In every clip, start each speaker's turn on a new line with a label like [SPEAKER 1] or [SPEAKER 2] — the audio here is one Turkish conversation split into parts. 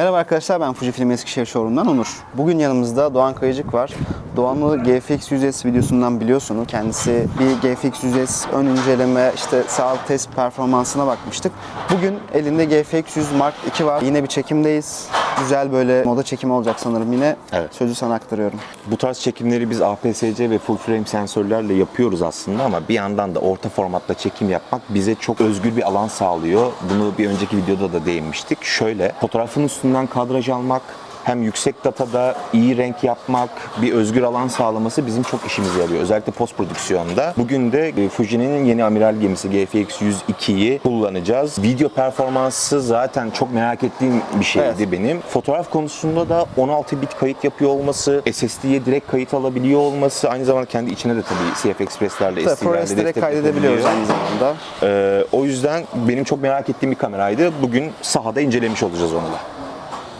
[SPEAKER 1] Merhaba arkadaşlar ben Fujifilm Eskişehir Showroom'dan Onur. Bugün yanımızda Doğan Kayıcık var. Doğan'ı GFX 100S videosundan biliyorsunuz. Kendisi bir GFX 100S ön inceleme, işte sağlık test performansına bakmıştık. Bugün elinde GFX 100 Mark II var. Yine bir çekimdeyiz. Güzel böyle moda çekimi olacak sanırım yine.
[SPEAKER 2] Evet.
[SPEAKER 1] Sözü sana aktarıyorum.
[SPEAKER 2] Bu tarz çekimleri biz APS-C ve full frame sensörlerle yapıyoruz aslında ama bir yandan da orta formatta çekim yapmak bize çok özgür bir alan sağlıyor. Bunu bir önceki videoda da değinmiştik. Şöyle fotoğrafın üstünden kadraj almak, hem yüksek datada iyi renk yapmak, bir özgür alan sağlaması bizim çok işimize yarıyor. Özellikle post prodüksiyonda. Bugün de e, Fuji'nin yeni amiral gemisi GFX 102'yi kullanacağız. Video performansı zaten çok merak ettiğim bir şeydi
[SPEAKER 1] Evet.
[SPEAKER 2] benim. Fotoğraf konusunda da 16 bit kayıt yapıyor olması, SSD'ye direkt kayıt alabiliyor olması, aynı zamanda kendi içine de tabii CF Express'lerle, SD'lerle destek
[SPEAKER 1] kaydedebiliyoruz aynı zamanda.
[SPEAKER 2] Ee, o yüzden benim çok merak ettiğim bir kameraydı. Bugün sahada incelemiş olacağız onu da.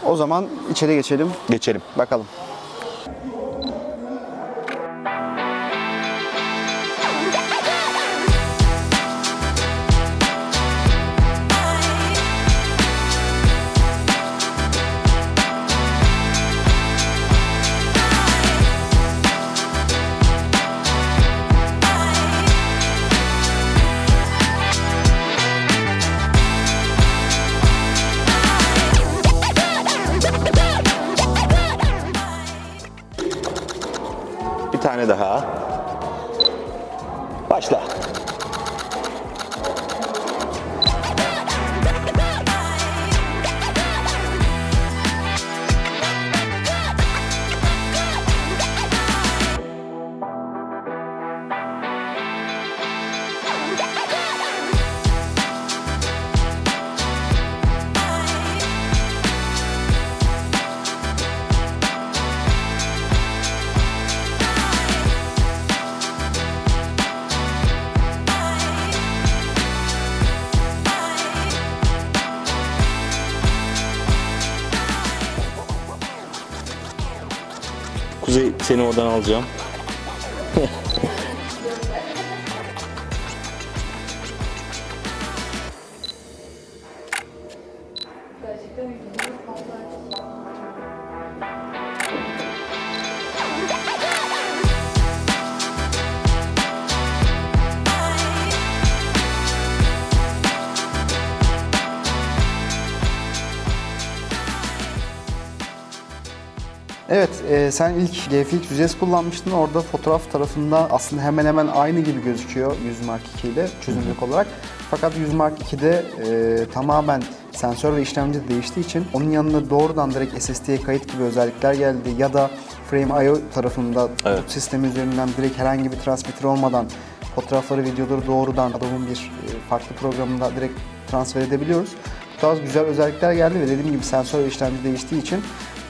[SPEAKER 1] O zaman içeri geçelim.
[SPEAKER 2] Geçelim.
[SPEAKER 1] Bakalım.
[SPEAKER 2] Tane daha. Başla. Kuzey seni oradan alacağım.
[SPEAKER 1] Evet, e, sen ilk GFX 100S kullanmıştın. Orada fotoğraf tarafında aslında hemen hemen aynı gibi gözüküyor 100 Mark II ile çözünürlük olarak. Fakat 100 Mark II'de e, tamamen sensör ve işlemci değiştiği için onun yanına doğrudan direkt SSD'ye kayıt gibi özellikler geldi ya da Frame.io tarafında
[SPEAKER 2] Evet.
[SPEAKER 1] sistemi üzerinden direkt herhangi bir transmitter olmadan fotoğrafları, videoları doğrudan Adobe'un bir e, farklı programında direkt transfer edebiliyoruz. Bu tarz güzel özellikler geldi ve dediğim gibi sensör ve işlemci değiştiği için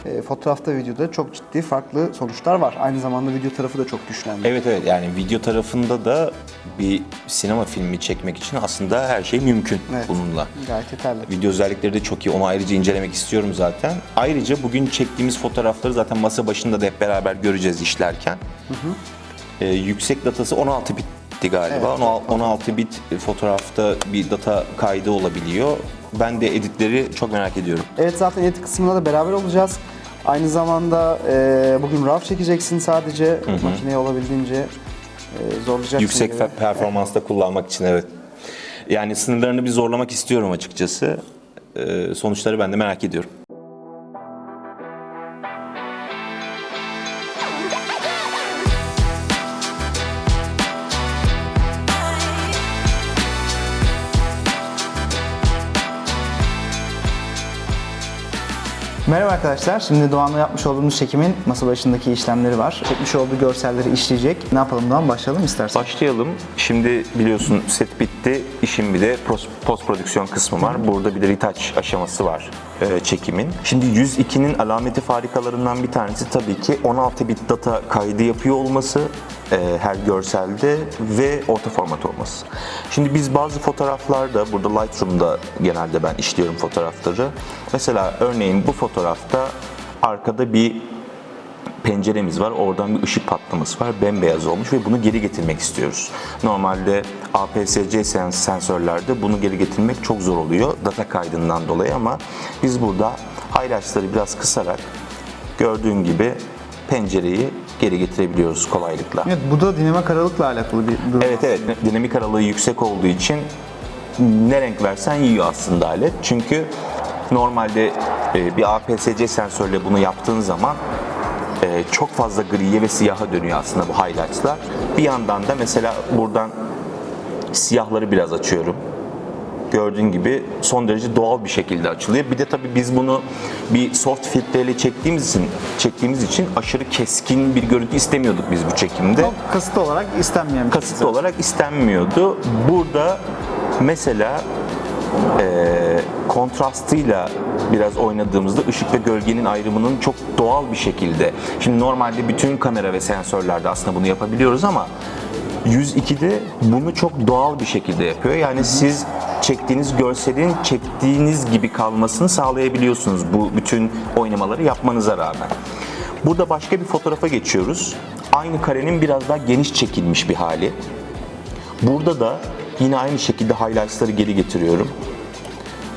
[SPEAKER 1] e, fotoğrafta, videoda çok ciddi farklı sonuçlar var. Aynı zamanda video tarafı da çok güçlendi.
[SPEAKER 2] Evet evet yani video tarafında da bir sinema filmi çekmek için aslında her şey mümkün
[SPEAKER 1] Evet.
[SPEAKER 2] bununla.
[SPEAKER 1] Gayet yeterli.
[SPEAKER 2] Video özellikleri de çok iyi. Onu ayrıca incelemek istiyorum zaten. Ayrıca bugün çektiğimiz fotoğrafları zaten masa başında da hep beraber göreceğiz işlerken. Ee, yüksek datası 16 bitti galiba.
[SPEAKER 1] Evet, çok
[SPEAKER 2] 16 bit fotoğrafta bir data kaydı olabiliyor. Ben de editleri çok merak ediyorum.
[SPEAKER 1] Evet zaten edit kısmında da beraber olacağız. Aynı zamanda e, bugün RAW çekeceksin sadece. Makineyi olabildiğince e, zorlayacaksın.
[SPEAKER 2] Yüksek
[SPEAKER 1] gibi.
[SPEAKER 2] performansta kullanmak için evet. Yani sınırlarını bir zorlamak istiyorum açıkçası. Ee, sonuçları ben de merak ediyorum.
[SPEAKER 1] Merhaba arkadaşlar. Şimdi Doğan'la yapmış olduğumuz çekimin masa başındaki işlemleri var. Çekmiş olduğu görselleri işleyecek. Ne yapalım Doğan? Başlayalım istersen.
[SPEAKER 2] Başlayalım. Şimdi biliyorsun set bitti. İşin bir de post prodüksiyon kısmı var. Burada bir de retouch aşaması var e, çekimin. Şimdi 102'nin alameti farikalarından bir tanesi tabii ki 16 bit data kaydı yapıyor olması her görselde ve orta format olması. Şimdi biz bazı fotoğraflarda burada Lightroom'da genelde ben işliyorum fotoğrafları. Mesela örneğin bu fotoğrafta arkada bir penceremiz var. Oradan bir ışık patlaması var. Bembeyaz olmuş ve bunu geri getirmek istiyoruz. Normalde APS-C sens- sensörlerde bunu geri getirmek çok zor oluyor data kaydından dolayı ama biz burada highlights'ları biraz kısarak gördüğün gibi pencereyi geri getirebiliyoruz kolaylıkla.
[SPEAKER 3] Evet bu da dinamik aralıkla alakalı bir durum.
[SPEAKER 2] Evet evet dinamik aralığı yüksek olduğu için ne renk versen yiyor aslında alet. Çünkü normalde e, bir APS-C sensörle bunu yaptığın zaman e, çok fazla griye ve siyaha dönüyor aslında bu highlights'lar. Bir yandan da mesela buradan siyahları biraz açıyorum. Gördüğün gibi son derece doğal bir şekilde açılıyor. Bir de tabii biz bunu bir soft filtreyle çektiğimiz için çektiğimiz için aşırı keskin bir görüntü istemiyorduk biz bu çekimde
[SPEAKER 3] Ama kasıt olarak istenmeyen bir
[SPEAKER 2] kasıtlı olarak istenmiyordu. Burada mesela eee, kontrastıyla biraz oynadığımızda ışık ve gölgenin ayrımının çok doğal bir şekilde. Şimdi normalde bütün kamera ve sensörlerde aslında bunu yapabiliyoruz ama 102'de bunu çok doğal bir şekilde yapıyor. Yani siz çektiğiniz görselin çektiğiniz gibi kalmasını sağlayabiliyorsunuz bu bütün oynamaları yapmanıza rağmen. Burada başka bir fotoğrafa geçiyoruz. Aynı karenin biraz daha geniş çekilmiş bir hali. Burada da yine aynı şekilde highlights'ları geri getiriyorum.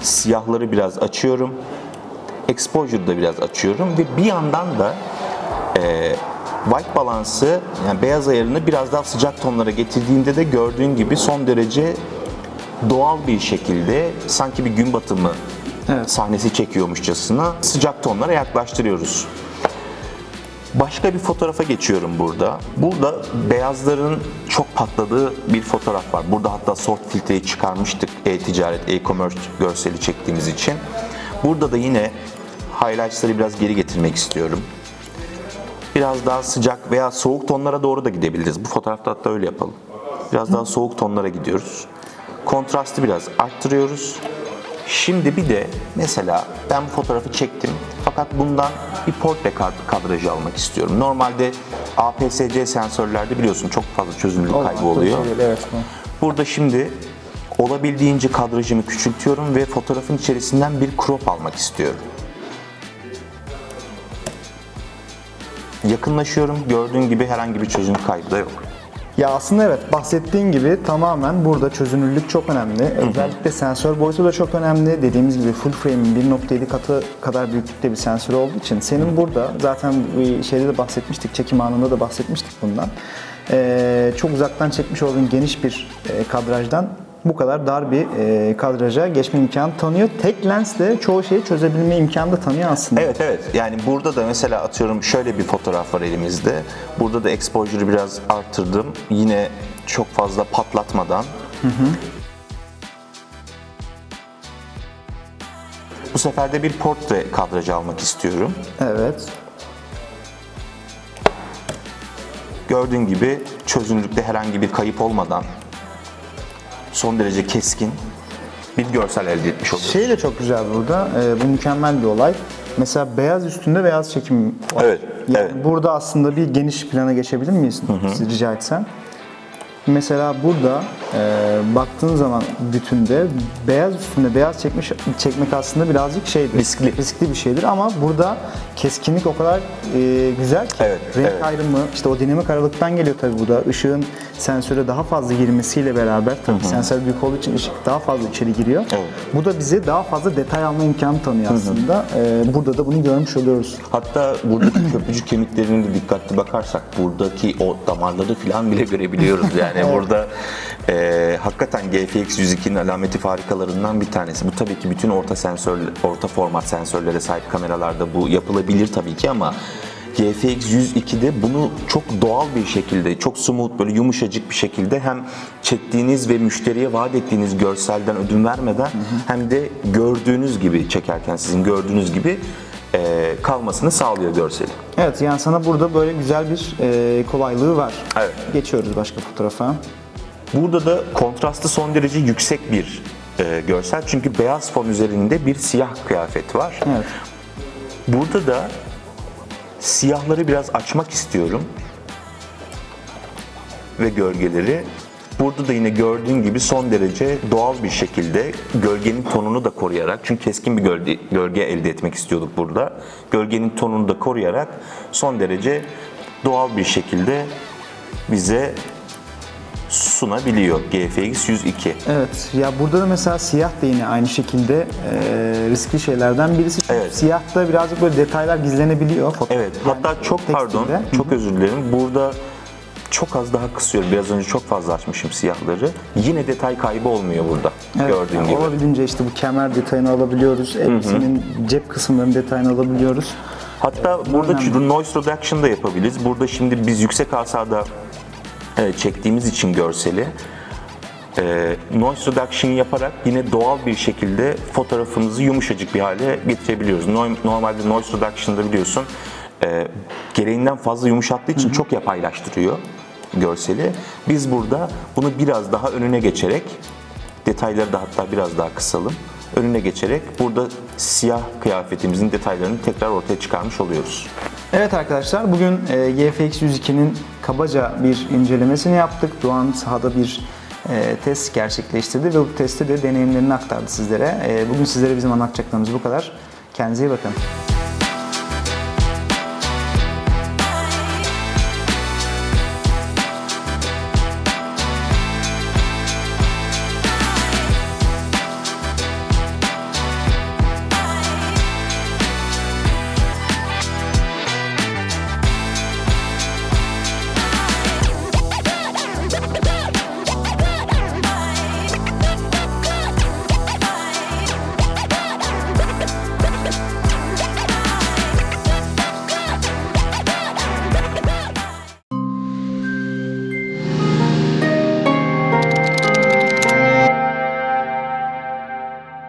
[SPEAKER 2] Siyahları biraz açıyorum. Exposure'ı da biraz açıyorum ve bir yandan da e, white balansı yani beyaz ayarını biraz daha sıcak tonlara getirdiğinde de gördüğün gibi son derece doğal bir şekilde sanki bir gün batımı
[SPEAKER 3] Evet.
[SPEAKER 2] sahnesi çekiyormuşçasına sıcak tonlara yaklaştırıyoruz. Başka bir fotoğrafa geçiyorum burada. Burada beyazların çok patladığı bir fotoğraf var. Burada hatta soft filtreyi çıkarmıştık e-ticaret, e-commerce görseli çektiğimiz için. Burada da yine highlights'ları biraz geri getirmek istiyorum. Biraz daha sıcak veya soğuk tonlara doğru da gidebiliriz. Bu fotoğrafta hatta öyle yapalım. Biraz daha soğuk tonlara gidiyoruz. Kontrastı biraz arttırıyoruz. Şimdi bir de mesela ben bu fotoğrafı çektim fakat bundan bir portre kad- kadrajı almak istiyorum. Normalde APS-C sensörlerde biliyorsun çok fazla çözünürlük kaybı oluyor.
[SPEAKER 3] Evet.
[SPEAKER 2] Burada şimdi olabildiğince kadrajımı küçültüyorum ve fotoğrafın içerisinden bir crop almak istiyorum. Yakınlaşıyorum. Gördüğün gibi herhangi bir çözünürlük kaybı da yok.
[SPEAKER 3] Ya aslında evet bahsettiğin gibi tamamen burada çözünürlük çok önemli. Özellikle sensör boyutu da çok önemli. Dediğimiz gibi full frame'in 1.7 katı kadar büyüklükte bir sensör olduğu için senin burada zaten şeyde de bahsetmiştik, çekim anında da bahsetmiştik bundan. Ee, çok uzaktan çekmiş olduğun geniş bir e, kadrajdan bu kadar dar bir e, kadraja geçme imkanı tanıyor. Tek lensle çoğu şeyi çözebilme imkanı da tanıyor aslında.
[SPEAKER 2] Evet evet yani burada da mesela atıyorum şöyle bir fotoğraf var elimizde. Burada da exposure'ı biraz arttırdım. Yine çok fazla patlatmadan. Bu sefer de bir portre kadrajı almak istiyorum.
[SPEAKER 3] Evet.
[SPEAKER 2] Gördüğün gibi çözünürlükte herhangi bir kayıp olmadan son derece keskin bir görsel elde etmiş oluyoruz.
[SPEAKER 3] Şey de çok güzel burada. e, bu mükemmel bir olay. Mesela beyaz üstünde beyaz çekim var.
[SPEAKER 2] Evet,
[SPEAKER 3] Yani
[SPEAKER 2] evet.
[SPEAKER 3] Burada aslında bir geniş plana geçebilir miyiz siz rica etsem? Mesela burada e, baktığın zaman bütünde beyaz üstünde beyaz çekmiş çekmek aslında birazcık şeydir.
[SPEAKER 2] Riskli.
[SPEAKER 3] Riskli bir şeydir ama burada keskinlik o kadar e, güzel ki
[SPEAKER 2] Evet,
[SPEAKER 3] renk
[SPEAKER 2] evet.
[SPEAKER 3] ayrımı işte o dinamik aralıktan geliyor tabii bu da. Işığın sensöre daha fazla girmesiyle beraber tabii sensör büyük olduğu için ışık daha fazla içeri giriyor.
[SPEAKER 2] Evet.
[SPEAKER 3] Bu da bize daha fazla detay alma imkanı tanıyor aslında. E, burada da bunu görmüş oluyoruz.
[SPEAKER 2] Hatta buradaki köprücük kemiklerine de dikkatli bakarsak buradaki o damarları falan bile görebiliyoruz. Yani burada e, hakikaten GFX 102'nin alameti farikalarından bir tanesi. Bu tabii ki bütün orta sensör, orta format sensörlere sahip kameralarda bu yapılabilir tabii ki ama GFX 102'de bunu çok doğal bir şekilde, çok smooth, böyle yumuşacık bir şekilde hem çektiğiniz ve müşteriye vaat ettiğiniz görselden ödün vermeden hem de gördüğünüz gibi çekerken sizin gördüğünüz gibi e, kalmasını sağlıyor görseli.
[SPEAKER 3] Evet yani sana burada böyle güzel bir e, kolaylığı var.
[SPEAKER 2] Evet.
[SPEAKER 3] Geçiyoruz başka fotoğrafa.
[SPEAKER 2] Burada da kontrastı son derece yüksek bir e, görsel çünkü beyaz fon üzerinde bir siyah kıyafet var.
[SPEAKER 3] Evet.
[SPEAKER 2] Burada da siyahları biraz açmak istiyorum ve gölgeleri. Burada da yine gördüğün gibi son derece doğal bir şekilde gölgenin tonunu da koruyarak çünkü keskin bir gölge, gölge elde etmek istiyorduk burada. Gölgenin tonunu da koruyarak son derece doğal bir şekilde bize sunabiliyor GFX 102.
[SPEAKER 3] Evet. Ya burada da mesela siyah da yine aynı şekilde e, riskli şeylerden birisi. Çünkü
[SPEAKER 2] Evet.
[SPEAKER 3] Siyahta birazcık böyle detaylar gizlenebiliyor. foto-
[SPEAKER 2] Evet,
[SPEAKER 3] yani
[SPEAKER 2] hatta çok pardon,
[SPEAKER 3] tekstilde.
[SPEAKER 2] çok özür dilerim. Burada çok az daha kısıyorum. Biraz önce çok fazla açmışım siyahları. Yine detay kaybı olmuyor burada.
[SPEAKER 3] Evet,
[SPEAKER 2] Gördüğün
[SPEAKER 3] yani
[SPEAKER 2] gibi.
[SPEAKER 3] Olabildiğince işte bu kemer detayını alabiliyoruz. Elbisenin cep kısımlarının detayını alabiliyoruz.
[SPEAKER 2] Hatta burada noise reduction da yapabiliriz. Burada şimdi biz yüksek hasada e, çektiğimiz için görseli e, noise reduction yaparak yine doğal bir şekilde fotoğrafımızı yumuşacık bir hale getirebiliyoruz. No- Normalde noise reduction'da biliyorsun e, gereğinden fazla yumuşattığı için çok yapaylaştırıyor görseli. Biz burada bunu biraz daha önüne geçerek detayları da hatta biraz daha kısalım. Önüne geçerek burada siyah kıyafetimizin detaylarını tekrar ortaya çıkarmış oluyoruz.
[SPEAKER 3] Evet arkadaşlar bugün e, GFX 102'nin kabaca bir incelemesini yaptık. Doğan sahada bir e, test gerçekleştirdi ve bu testte de deneyimlerini aktardı sizlere. E, bugün sizlere bizim anlatacaklarımız bu kadar. Kendinize iyi bakın.